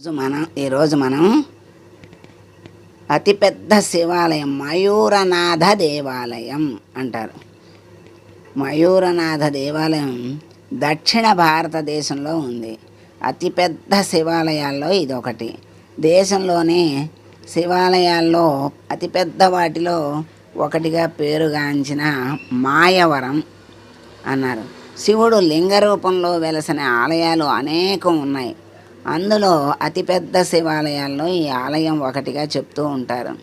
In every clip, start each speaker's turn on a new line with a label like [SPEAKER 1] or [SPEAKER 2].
[SPEAKER 1] ఈరోజు మనం ఈరోజు మనం అతిపెద్ద శివాలయం మయూరనాథ దేవాలయం అంటారు. మయూరనాథ దేవాలయం దక్షిణ భారతదేశంలో ఉంది. అతిపెద్ద శివాలయాల్లో ఇది ఒకటి దేశంలోనే శివాలయాల్లో అతిపెద్ద వాటిలో ఒకటిగా పేరుగాంచిన మాయవరం అన్నారు. శివుడు లింగ రూపంలో వెలసిన ఆలయాలు అనేకం ఉన్నాయి. అందులో అతిపెద్ద శివాలయాల్లో ఈ ఆలయం ఒకటిగా చెప్తూ ఉంటారు.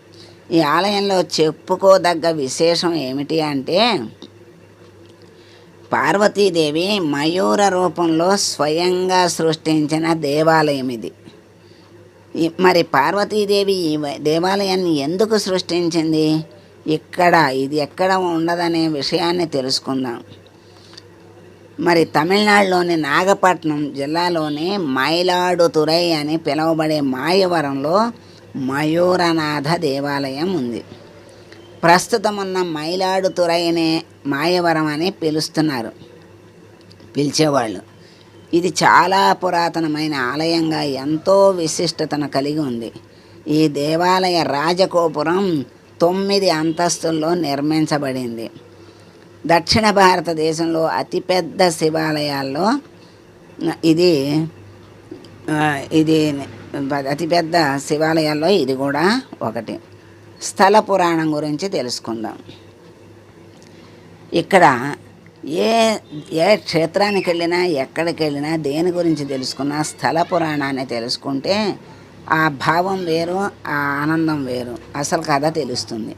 [SPEAKER 1] ఈ ఆలయంలో చెప్పుకోదగ్గ విశేషం ఏమిటి అంటే పార్వతీదేవి మయూర రూపంలో స్వయంగా సృష్టించిన దేవాలయం ఇది. మరి పార్వతీదేవి ఈ దేవాలయాన్ని ఎందుకు సృష్టించింది? ఇక్కడ ఇది ఎక్కడ ఉండదనే విషయాన్ని తెలుసుకుందాం. మరి తమిళనాడులోని నాగపట్నం జిల్లాలోని మైలాడుతురై అని పిలువబడే మాయవరంలో మయూరనాథ దేవాలయం ఉంది. ప్రస్తుతం ఉన్న మైలాడుతురై అనే మాయవరం అని పిలుస్తున్నారు. పిలిచేవాళ్ళు. ఇది చాలా పురాతనమైన ఆలయంగా ఎంతో విశిష్టతను కలిగి ఉంది. ఈ దేవాలయ రాజగోపురం తొమ్మిది అంతస్తుల్లో నిర్మించబడింది. దక్షిణ భారతదేశంలో అతిపెద్ద శివాలయాల్లో ఇది ఇది అతిపెద్ద శివాలయాల్లో ఇది కూడా ఒకటి. స్థల పురాణం గురించి తెలుసుకుందాం. ఇక్కడ ఏ ఏ క్షేత్రానికి వెళ్ళినా ఎక్కడికి వెళ్ళినా దేని గురించి తెలుసుకున్నా స్థల పురాణాన్ని తెలుసుకుంటే ఆ భావం వేరు ఆ ఆనందం వేరు. అసలు కథ తెలుస్తుంది.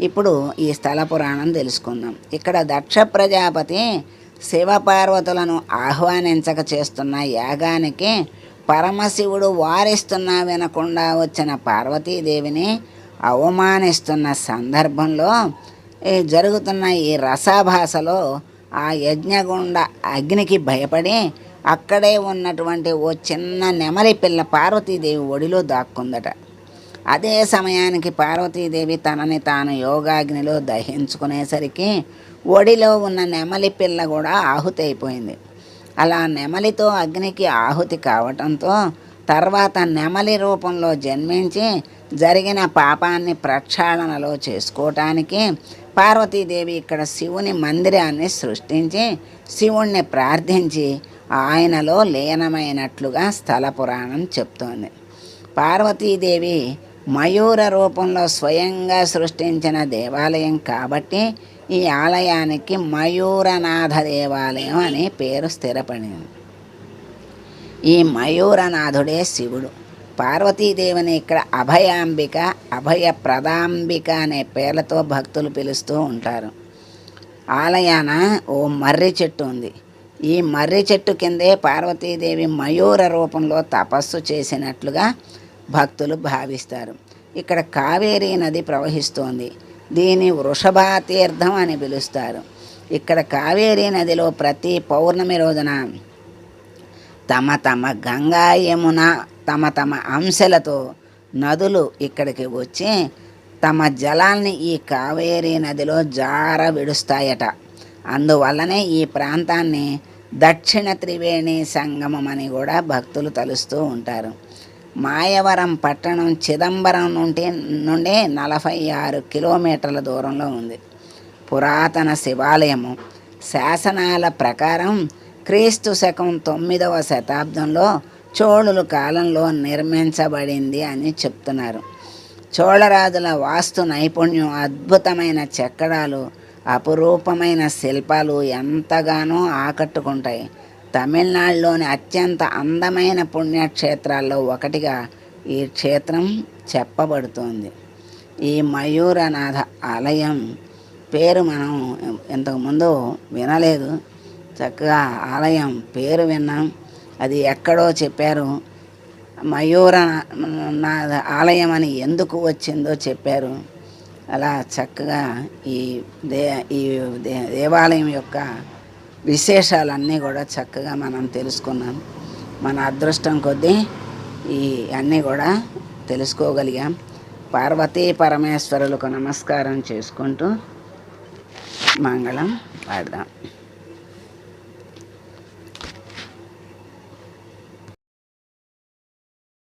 [SPEAKER 1] ఇప్పుడు ఈ స్థల పురాణం తెలుసుకుందాం. ఇక్కడ దక్ష ప్రజాపతి శివపార్వతులను ఆహ్వానించక చేస్తున్న యాగానికి పరమశివుడు వారిస్తున్నా వినకుండా వచ్చిన పార్వతీదేవిని అవమానిస్తున్న సందర్భంలో ఈ జరుగుతున్న ఈ రసాభాసలో ఆ యజ్ఞగుండ అగ్నికి భయపడి అక్కడే ఉన్నటువంటి ఓ చిన్న నెమలి పిల్ల పార్వతీదేవి ఒడిలో దాక్కుందట. అదే సమయానికి పార్వతీదేవి తనని తాను యోగాగ్నిలో దహించుకునేసరికి ఒడిలో ఉన్న నెమలి పిల్ల కూడా ఆహుతి అయిపోయింది అలా నెమలితో అగ్నికి ఆహుతి కావటంతో తర్వాత నెమలి రూపంలో జన్మించి జరిగిన పాపాన్ని ప్రక్షాళనలో చేసుకోవటానికి పార్వతీదేవి ఇక్కడ శివుని మందిరాన్ని సృష్టించి శివుణ్ణి ప్రార్థించి ఆయనలో లీనమైనట్లుగా స్థల పురాణం చెప్తోంది. పార్వతీదేవి మయూర రూపంలో స్వయంగా సృష్టించిన దేవాలయం కాబట్టి ఈ ఆలయానికి మయూరనాథ దేవాలయం అనే పేరు స్థిరపడింది. ఈ మయూరనాథుడే శివుడు. పార్వతీదేవిని ఇక్కడ అభయాంబిక అభయ ప్రదాంబిక అనే పేర్లతో భక్తులు పిలుస్తూ ఉంటారు. ఆలయాన ఓ మర్రి చెట్టు ఉంది. ఈ మర్రి చెట్టు కిందే పార్వతీదేవి మయూర రూపంలో తపస్సు చేసినట్లుగా భక్తులు భావిస్తారు. ఇక్కడ కావేరీ నది ప్రవహిస్తోంది. దీని వృషభాతీర్థం అని పిలుస్తారు. ఇక్కడ కావేరీ నదిలో ప్రతి పౌర్ణమి రోజున తమ తమ గంగా యమున తమ తమ అంశలతో నదులు ఇక్కడికి వచ్చి తమ జలాల్ని ఈ కావేరీ నదిలో జార విడుస్తాయట. అందువల్లనే ఈ ప్రాంతాన్ని దక్షిణ త్రివేణి సంగమం అని కూడా భక్తులు తలుస్తూ ఉంటారు. మాయవరం పట్టణం చిదంబరం నుండి నుండి నలభై ఆరు కిలోమీటర్ల దూరంలో ఉంది. పురాతన శివాలయము. శాసనాల ప్రకారం క్రీస్తు శకం తొమ్మిదవ శతాబ్దంలో చోళుల కాలంలో నిర్మించబడింది అని చెప్తున్నారు. చోళరాజుల వాస్తు నైపుణ్యం అద్భుతమైన చెక్కడాలు అపురూపమైన శిల్పాలు ఎంతగానో ఆకట్టుకుంటాయి. తమిళనాడులోని అత్యంత అందమైన పుణ్యక్షేత్రాల్లో ఒకటిగా ఈ క్షేత్రం చెప్పబడుతోంది. ఈ మయూరనాథ ఆలయం పేరు మనం ఇంతకుముందు వినలేదు. చక్కగా ఆలయం పేరు విన్నాం. అది ఎక్కడో చెప్పారు. మయూర నాథ ఆలయం అని ఎందుకు వచ్చిందో చెప్పారు. అలా చక్కగా ఈ దే ఈ దే- దేవాలయం యొక్క విశేషాలన్నీ కూడా చక్కగా మనం తెలుసుకున్నాం. మన అదృష్టం కొద్దీ ఈ అన్నీ కూడా తెలుసుకోగలిగాం. పార్వతీ పరమేశ్వరులకు నమస్కారం చేసుకుంటూ మంగళం పాడదాం.